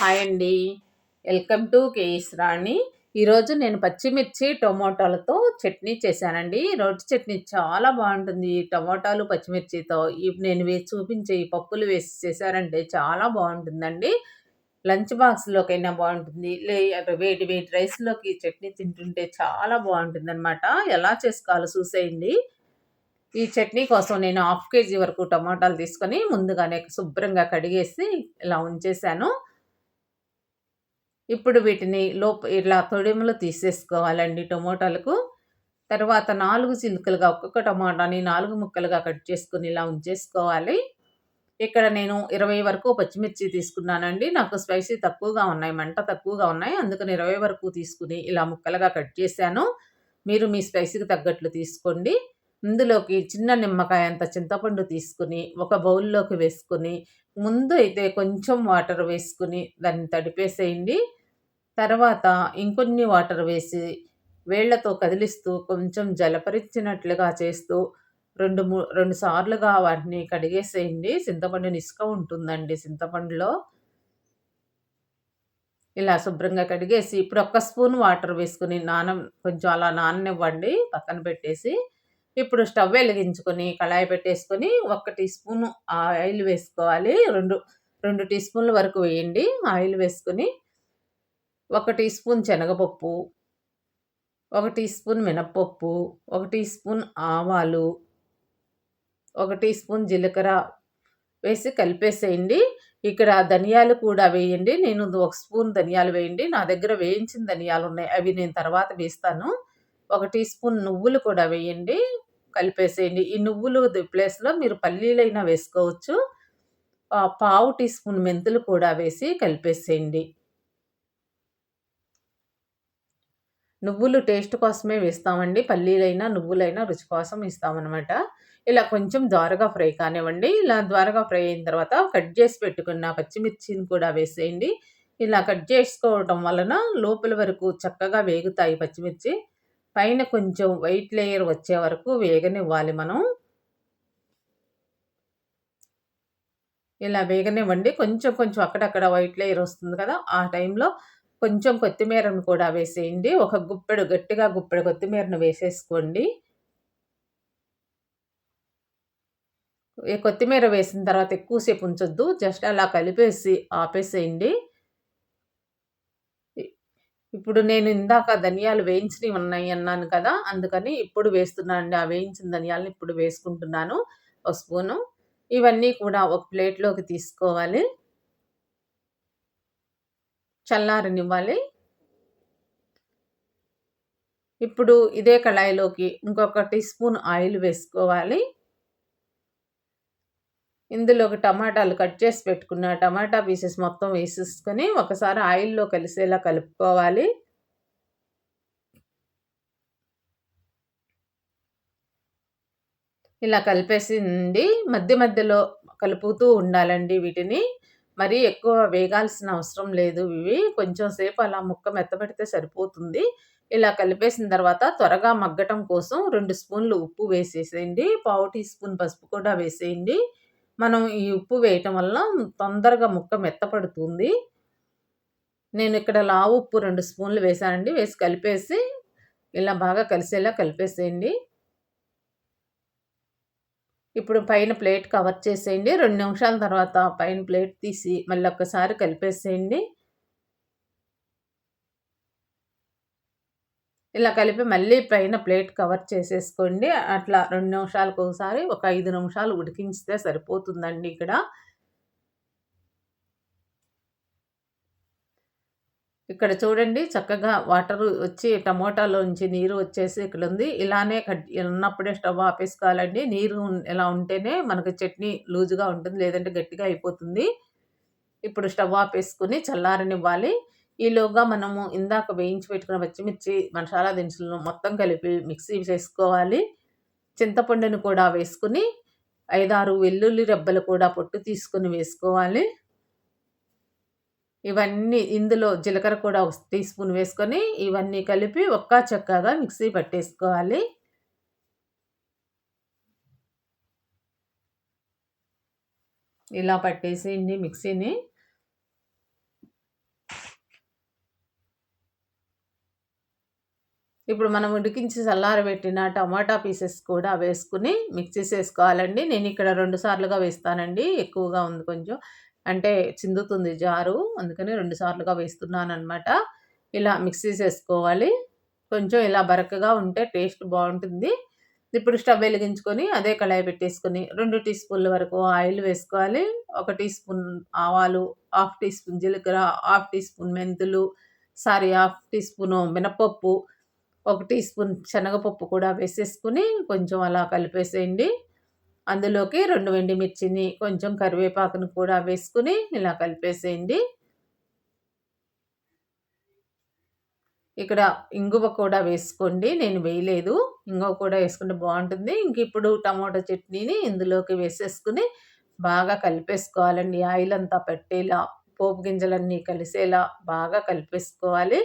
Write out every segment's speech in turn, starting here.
Hi అండి. Welcome to KS రాణి ఈరోజు నేను పచ్చిమిర్చి టొమాటోలతో చట్నీ చేశానండి. రోటి చట్నీ చాలా బాగుంటుంది. టొమాటోలు పచ్చిమిర్చితో నేను వేసి చూపించే ఈ పప్పులు వేసి చేశారంటే చాలా బాగుంటుందండి. లంచ్ బాక్స్లోకైనా బాగుంటుంది. లే వేడి వేడి రైస్లోకి చట్నీ తింటుంటే చాలా బాగుంటుంది అనమాట ఎలా చేసుకోవాలో చూసేయండి. ఈ చట్నీ కోసం నేను హాఫ్ కేజీ వరకు టమాటాలు తీసుకొని ముందుగానే శుభ్రంగా కడిగేసి ఇలా ఉంచేసాను ఇప్పుడు వీటిని లోప ఇలా తొడిమలు తీసేసుకోవాలండి టమోటాలకు. తర్వాత నాలుగు చిలుకలుగా ఒక్కొక్క టమాటాని నాలుగు ముక్కలుగా కట్ చేసుకుని ఇలా ఉంచేసుకోవాలి. ఇక్కడ నేను ఇరవై వరకు పచ్చిమిర్చి తీసుకున్నానండి. నాకు స్పైసీ తక్కువగా ఉన్నాయి మంట తక్కువగా ఉన్నాయి. అందుకని ఇరవై వరకు తీసుకుని ఇలా ముక్కలుగా కట్ చేశాను. మీరు మీ స్పైసీకి తగ్గట్లు తీసుకోండి. ఇందులోకి చిన్న నిమ్మకాయ అంత చింతపండు తీసుకుని ఒక బౌల్లోకి వేసుకుని ముందు అయితే కొంచెం వాటర్ వేసుకుని దాన్ని తడిపేసేయండి. తర్వాత ఇంకొన్ని వాటర్ వేసి వేళ్ళతో కదిలిస్తూ కొంచెం జలపరిచినట్లుగా చేస్తూ రెండు మూ రెండు సార్లుగా వాటిని కడిగేసేయండి. చింతపండు నిసుక ఉంటుందండి చింతపండులో. ఇలా శుభ్రంగా కడిగేసి ఇప్పుడు ఒక్క స్పూన్ వాటర్ వేసుకుని నాన కొంచెం అలా నాననివ్వండి పక్కన పెట్టేసి. ఇప్పుడు స్టవ్ వెలిగించుకొని కళాయి పెట్టేసుకొని ఒక టీ స్పూన్ ఆయిల్ వేసుకోవాలి. రెండు రెండు టీ స్పూన్ల వరకు వేయండి. ఆయిల్ వేసుకొని ఒక టీ స్పూన్ శనగపప్పు ఒక టీ స్పూన్ మినప్పప్పు ఒక టీ స్పూన్ ఆవాలు ఒక టీ స్పూన్ జీలకర్ర వేసి కలిపేసేయండి. ఇక్కడ ధనియాలు కూడా వేయండి. నేను ఒక స్పూన్ ధనియాలు వేయండి. నా దగ్గర వేయించిన ధనియాలు ఉన్నాయి. అవి నేను తర్వాత వేస్తాను. ఒక టీ స్పూన్ నువ్వులు కూడా వేయండి. కలిపేసేయండి. ఈ నువ్వులు ప్లేస్లో మీరు పల్లీలైనా వేసుకోవచ్చు. పావు టీ స్పూన్ మెంతులు కూడా వేసి కలిపేసేయండి. నువ్వులు టేస్ట్ కోసమే వేస్తామండి. పల్లీలైనా నువ్వులైనా రుచి కోసం ఇస్తామన్నమాట ఇలా కొంచెం ద్వారగా ఫ్రై కానివ్వండి. ఇలా ద్వారగా ఫ్రై అయిన తర్వాత కట్ చేసి పెట్టుకున్న పచ్చిమిర్చిని కూడా వేసేయండి. ఇలా కట్ చేసుకోవటం వలన లోపల వరకు చక్కగా వేగుతాయి పచ్చిమిర్చి. పైన కొంచెం వైట్ లేయర్ వచ్చే వరకు వేగనివ్వాలి మనం. ఇలా వేగనివ్వండి. కొంచెం కొంచెం అక్కడక్కడ వైట్ లేయర్ వస్తుంది కదా ఆ టైంలో కొంచెం కొత్తిమీరను కూడా వేసేయండి. ఒక గుప్పెడు గట్టిగా గుప్పెడు కొత్తిమీరను వేసేసుకోండి. కొత్తిమీర వేసిన తర్వాత ఎక్కువసేపు ఉంచొద్దు. జస్ట్ అలా కలిపేసి ఆపేసేయండి. ఇప్పుడు నేను ఇందాక ధనియాలు వేయించినవి ఉన్నాయి అన్నాను కదా అందుకని ఇప్పుడు వేస్తున్నానండి ఆ వేయించిన ధనియాలను ఇప్పుడు వేసుకుంటున్నాను. ఒక స్పూను. ఇవన్నీ కూడా ఒక ప్లేట్లోకి తీసుకోవాలి. చల్లారనివ్వాలి. ఇప్పుడు ఇదే కళాయిలోకి ఇంకొక టీ స్పూన్ ఆయిల్ వేసుకోవాలి. ఇందులోకి టమాటాలు కట్ చేసి పెట్టుకున్న టమాటా పీసెస్ మొత్తం వేసేసుకొని ఒకసారి ఆయిల్లో కలిసేలా కలుపుకోవాలి. ఇలా కలిపేసింది. మధ్య మధ్యలో కలుపుతూ ఉండాలండి వీటిని. మరీ ఎక్కువ వేగాల్సిన అవసరం లేదు. ఇవి కొంచెం సేపు అలా ముక్క మెత్తబెడితే సరిపోతుంది. ఇలా కలిపేసిన తర్వాత త్వరగా మగ్గటం కోసం రెండు స్పూన్లు ఉప్పు వేసేసేయండి. పావు టీ స్పూన్ పసుపు కూడా వేసేయండి. మనం ఈ ఉప్పు వేయటం వల్ల తొందరగా ముక్క మెత్తపడుతుంది. నేను ఇక్కడ లావు ఉప్పు రెండు స్పూన్లు వేసానండి వేసి కలిపేసి ఇలా బాగా కలిసేలా కలిపేసేయండి. ఇప్పుడు పైన ప్లేట్ కవర్ చేసేయండి. రెండు నిమిషాల తర్వాత పైన ప్లేట్ తీసి మళ్ళీ ఒక్కసారి కలిపేసేయండి. ఇలా కలిపి మళ్ళీ పైన ప్లేట్ కవర్ చేసేసుకోండి. అట్లా రెండు నిమిషాలకు ఒకసారి ఒక ఐదు నిమిషాలు ఉడికించితే సరిపోతుందండి ఇక్కడ. ఇక్కడ చూడండి చక్కగా వాటర్ వచ్చి టమోటాలోంచి నీరు వచ్చేసి ఇక్కడ ఉంది ఇలానే కట్ ఉన్నప్పుడే స్టవ్ ఆపేసుకోవాలండి. నీరు ఎలా ఉంటేనే మనకు చట్నీ లూజుగా ఉంటుంది లేదంటే గట్టిగా అయిపోతుంది. ఇప్పుడు స్టవ్ ఆపేసుకుని చల్లారనివ్వాలి. ఈలోగా మనము ఇందాక వేయించి పెట్టుకున్న పచ్చిమిర్చి మసాలా దినుసులను మొత్తం కలిపి మిక్సీ చేసుకోవాలి. చింతపండును కూడా వేసుకుని ఐదారు వెల్లుల్లి రెబ్బలు కూడా పొట్టు తీసుకుని వేసుకోవాలి. ఇవన్నీ ఇందులో జీలకర్ర కూడా ఒక టీ స్పూన్ వేసుకొని ఇవన్నీ కలిపి ఒక్క చక్కగా మిక్సీ పట్టేసుకోవాలి. ఇలా పట్టేసేయండి మిక్సీని ఇప్పుడు మనం ఉడికించి చల్లారబెట్టిన టమాటా పీసెస్ కూడా వేసుకుని మిక్సీ వేసుకోవాలండి నేను ఇక్కడ రెండు సార్లుగా వేస్తానండి. ఎక్కువగా ఉంది కొంచెం. అంటే చిందుతుంది జారు. అందుకని రెండు సార్లుగా వేస్తున్నాను అనమాట ఇలా మిక్సీ చేసుకోవాలి కొంచెం ఇలా బరకగా ఉంటే టేస్ట్ బాగుంటుంది. ఇప్పుడు స్టవ్ వెలిగించుకొని అదే కళాయి పెట్టేసుకొని రెండు టీ స్పూన్ల వరకు ఆయిల్ వేసుకోవాలి. ఒక టీ స్పూన్ ఆవాలు హాఫ్ టీ స్పూన్ జీలకర్ర హాఫ్ టీ స్పూన్ మెంతులు సారీ హాఫ్ టీ స్పూన్ మినపప్పు ఒక టీ స్పూన్ శనగపప్పు కూడా వేసేసుకుని కొంచెం అలా కలిపేసేయండి. అందులోకి రెండు వెండి మిర్చిని కొంచెం కరివేపాకును కూడా వేసుకుని ఇలా కలిపేసేయండి. ఇక్కడ ఇంగువ కూడా వేసుకోండి. నేను వేయలేదు. ఇంగువ కూడా వేసుకుంటే బాగుంటుంది. ఇంక ఇప్పుడు టమాటో చట్నీని ఇందులోకి వేసేసుకుని బాగా కలిపేసుకోవాలండి. ఆయిల్ అంతా పెట్టేలా పోపు గింజలన్నీ కలిసేలా బాగా కలిపేసుకోవాలి.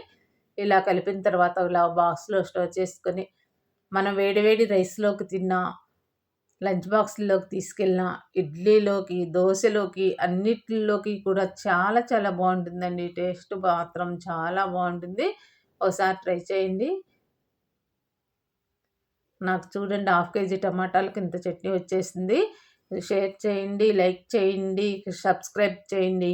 ఇలా కలిపిన తర్వాత ఇలా బాక్స్లో స్టోర్ చేసుకొని మనం వేడివేడి రైస్లోకి తిన్న లంచ్ బాక్స్లోకి తీసుకెళ్ళిన ఇడ్లీలోకి దోశలోకి అన్నిటిలోకి కూడా చాలా చాలా బాగుంటుందండి. టేస్ట్ మాత్రం చాలా బాగుంటుంది. ఒకసారి ట్రై చేయండి. నాకు చూడండి హాఫ్ కేజీ టమాటాలకు ఇంత చట్నీ వచ్చేసింది. షేర్ చేయండి లైక్ చేయండి సబ్స్క్రైబ్ చేయండి.